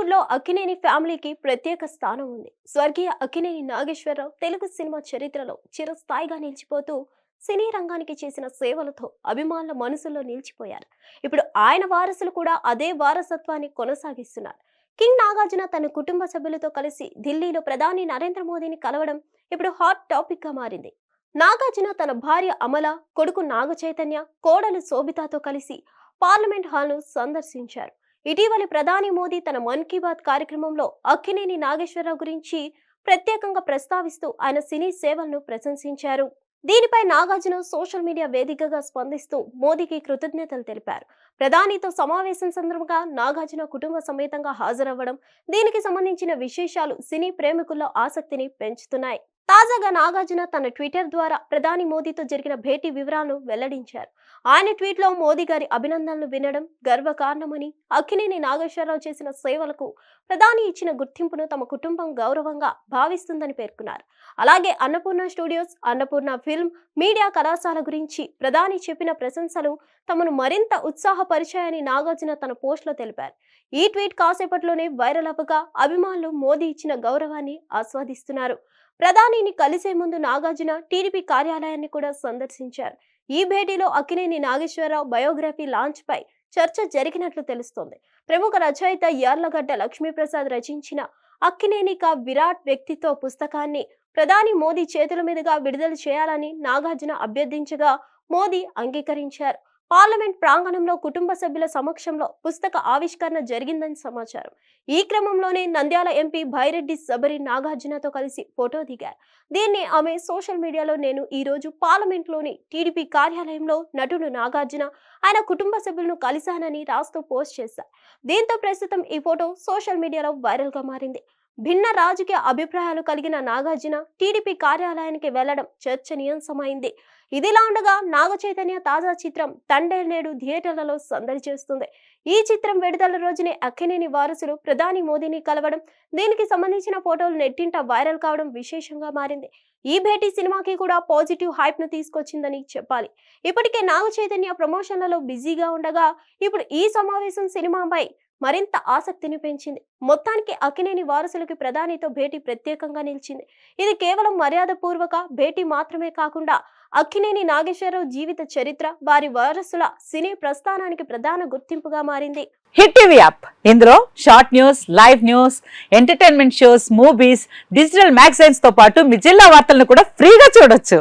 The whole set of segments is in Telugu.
టాలీవుడ్లో అక్కినేని ఫ్యామిలీకి ప్రత్యేక స్థానం ఉంది. స్వర్గీయ అక్కినేని నాగేశ్వరరావు తెలుగు సినిమా చరిత్రలో చిరస్థాయిగా నిలిచిపోతూ సినీ రంగానికి చేసిన సేవలతో అభిమానుల మనసుల్లో నిలిచిపోయారు. ఇప్పుడు ఆయన వారసులు కూడా అదే వారసత్వాన్ని కొనసాగిస్తున్నారు. కింగ్ నాగార్జున తన కుటుంబ సభ్యులతో కలిసి ఢిల్లీలో ప్రధాని నరేంద్ర మోదీని కలవడం ఇప్పుడు హాట్ టాపిక్గా మారింది. నాగార్జున తన భార్య అమల కొడుకు నాగ చైతన్య కోడలు శోభితాతో కలిసి పార్లమెంట్ హాల్ను సందర్శించారు. ఇటీవలి ప్రధాని మోదీ తన మన్ కీ బాత్ కార్యక్రమంలో అక్కినేని నాగేశ్వరరావు గురించి ప్రత్యేకంగా ప్రస్తావిస్తూ ఆయన సినీ సేవలను ప్రశంసించారు. దీనిపై నాగార్జున సోషల్ మీడియా వేదికగా స్పందిస్తూ మోదీకి కృతజ్ఞతలు తెలిపారు. ప్రధానితో సమావేశం సందర్భంగా నాగార్జున కుటుంబ సమేతంగా హాజరవ్వడం దీనికి సంబంధించిన విశేషాలు సినీ ప్రేమికుల్లో ఆసక్తిని పెంచుతున్నాయి. తాజాగా నాగార్జున తన ట్విట్టర్ ద్వారా ప్రధాని మోదీతో జరిగిన భేటీ వివరాలను వెల్లడించారు. ఆయన ట్వీట్లో మోదీ గారి అభినందనలు వినడం గర్వ కారణమని అక్కినేని నాగేశ్వరరావు చేసిన సేవలకు ప్రధాని ఇచ్చిన గుర్తింపును తమ కుటుంబం గౌరవంగా భావిస్తుందని పేర్కొన్నారు. అలాగే Annapurna studios Annapurna film media కళాశాల గురించి ప్రధాని చెప్పిన ప్రశంసలు తమను మరింత ఉత్సాహపరిచాయని నాగార్జున తన పోస్ట్లో తెలిపారు. ఈ ట్వీట్ కాసేపట్లోనే వైరల్ అవ్వగా అభిమానులు మోదీ ఇచ్చిన గౌరవాన్ని ఆస్వాదిస్తున్నారు. ప్రధానిని కలిసే ముందు నాగార్జున టీడీపీ కార్యాలయాన్ని కూడా సందర్శించారు. ఈ భేటీలో అక్కినేని నాగేశ్వరరావు బయోగ్రఫీ లాంచ్ పై చర్చ జరిగినట్లు తెలుస్తోంది. ప్రముఖ రచయిత యార్లగడ్డ లక్ష్మీప్రసాద్ రచించిన అక్కినేని కా విరాట్ వ్యక్తిత్వ పుస్తకాన్ని ప్రధాని మోదీ చేతుల మీదుగా విడుదల చేయాలని నాగార్జున అభ్యర్థించగా మోదీ అంగీకరించారు. పార్లమెంట్ ప్రాంగణంలో కుటుంబ సభ్యుల సమక్షంలో పుస్తక ఆవిష్కరణ జరిగిందని సమాచారం. ఈ క్రమంలోనే నంద్యాల ఎంపీ భైరెడ్డి సబరి నాగార్జునతో కలిసి ఫోటో దిగారు. దీన్ని ఆమె సోషల్ మీడియాలో నేను ఈ రోజు పార్లమెంట్లోని టీడీపీ కార్యాలయంలో నటుడు నాగార్జున ఆయన కుటుంబ సభ్యులను కలిశానని రాస్తూ పోస్ట్ చేశారు. దీంతో ప్రస్తుతం ఈ ఫోటో సోషల్ మీడియాలో వైరల్గా మారింది. భిన్న రాజకీయ అభిప్రాయాలు కలిగిన నాగార్జున టీడీపీ కార్యాలయానికి వెళ్ళడం చర్చనీయాంశమైంది. ఇదిలా ఉండగా నాగ చైతన్య తాజా చిత్రం తండే నేడు థియేటర్లలో సందడి చేస్తుంది. ఈ చిత్రం విడుదల రోజునే అక్కినేని వారసులు ప్రధాని మోదీని కలవడం దీనికి సంబంధించిన ఫోటోలు నెట్టింట వైరల్ కావడం విశేషంగా మారింది. ఈ భేటీ సినిమాకి కూడా పాజిటివ్ హైప్ను తీసుకొచ్చిందని చెప్పాలి. ఇప్పటికే నాగ చైతన్య ప్రమోషన్లలో బిజీగా ఉండగా ఇప్పుడు ఈ సమావేశం సినిమాపై మరింత ఆసక్తిని పెంచింది. మొత్తానికి అక్కినేని వారసులకి ప్రధానితో భేటీ ప్రత్యేకంగా నిలిచింది. ఇది కేవలం మర్యాదపూర్వక భేటీ మాత్రమే కాకుండా అక్కినేని నాగేశ్వరరావు జీవిత చరిత్ర వారి వారసుల సినీ ప్రస్థానానికి ప్రధాన గుర్తింపుగా మారింది. Hit TV app. ఇందులో short news live news entertainment shows movies digital మ్యాగజైన్స్తో పాటు మీ జిల్లా వార్తలను కూడా ఫ్రీగా చూడొచ్చు.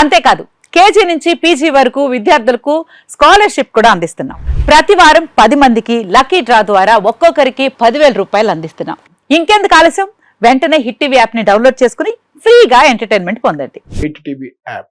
అంతేకాదు కేజీ నుంచి పీజీ వరకు విద్యార్థులకు స్కాలర్షిప్ కూడా అందిస్తున్నాం. ప్రతి వారం పది మందికి లక్కీ డ్రా ద్వారా ఒక్కొక్కరికి పదివేల రూపాయలు అందిస్తున్నాం. ఇంకెందుకు ఆలస్యం? వెంటనే హిట్ టీవీ యాప్ని డౌన్లోడ్ చేసుకుని ఫ్రీగా ఎంటర్టైన్మెంట్ పొందండి. Hit TV app.